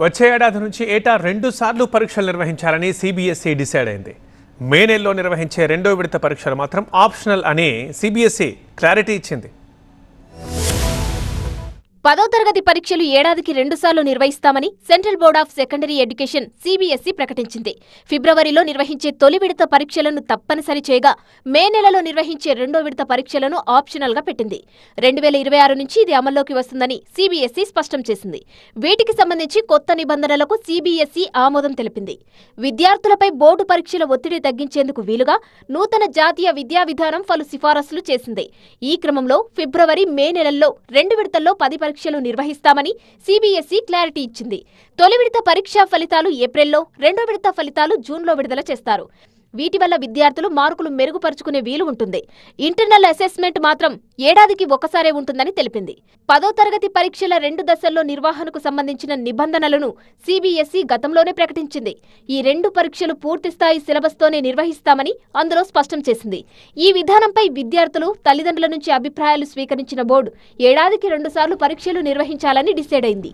వచ్చే ఏడాది నుంచి ఏటా రెండు సార్లు పరీక్షలు నిర్వహించాలని సిబిఎస్ఈ డిసైడ్ అయింది. మే నెలలో నిర్వహించే రెండో విడత పరీక్షలు మాత్రం ఆప్షనల్ అని సిబిఎస్ఈ క్లారిటీ ఇచ్చింది. పదో తరగతి పరీక్షలు ఏడాదికి రెండుసార్లు నిర్వహిస్తామని central board of secondary education CBSE ప్రకటించింది. ఫిబ్రవరిలో నిర్వహించే తొలి విడత పరీక్షలను తప్పనిసరి చేయగా మే నెలలో నిర్వహించే రెండో విడత పరీక్షలను ఆప్షనల్గా పెట్టింది. రెండు వేల ఇరవై ఆరు నుంచి ఇది అమల్లోకి వస్తుందని సీబీఎస్ఈ స్పష్టం చేసింది. వీటికి సంబంధించి కొత్త నిబంధనలకు సీబీఎస్ఈ ఆమోదం తెలిపింది. విద్యార్థులపై బోర్డు పరీక్షల ఒత్తిడి తగ్గించేందుకు వీలుగా నూతన జాతీయ విద్యా విధానం పలు సిఫారసులు చేసింది. ఈ క్రమంలో ఫిబ్రవరి మే నెలల్లో రెండు విడతల్లో పది పరీక్షలు నిర్వహిస్తామని సీబీఎస్ఈ క్లారిటీ ఇచ్చింది. తొలి విడత పరీక్షా ఫలితాలు ఏప్రిల్లో రెండో విడత ఫలితాలు జూన్లో విడుదల చేస్తారు. వీటి వల్ల విద్యార్థులు మార్కులు మెరుగుపరుచుకునే వీలు ఉంటుంది. ఇంటర్నల్ అసెస్మెంట్ మాత్రం ఏడాదికి ఒకసారే ఉంటుందని తెలిపింది. పదో తరగతి పరీక్షల రెండు దశల్లో నిర్వహణకు సంబంధించిన నిబంధనలను సిబిఎస్ఈ గతంలోనే ప్రకటించింది. ఈ రెండు పరీక్షలు పూర్తిస్థాయి సిలబస్తోనే నిర్వహిస్తామని అందులో స్పష్టం చేసింది. ఈ విధానంపై విద్యార్థులు తల్లిదండ్రుల నుంచి అభిప్రాయాలు స్వీకరించిన బోర్డు ఏడాదికి రెండుసార్లు పరీక్షలు నిర్వహించాలని డిసైడ్ అయింది.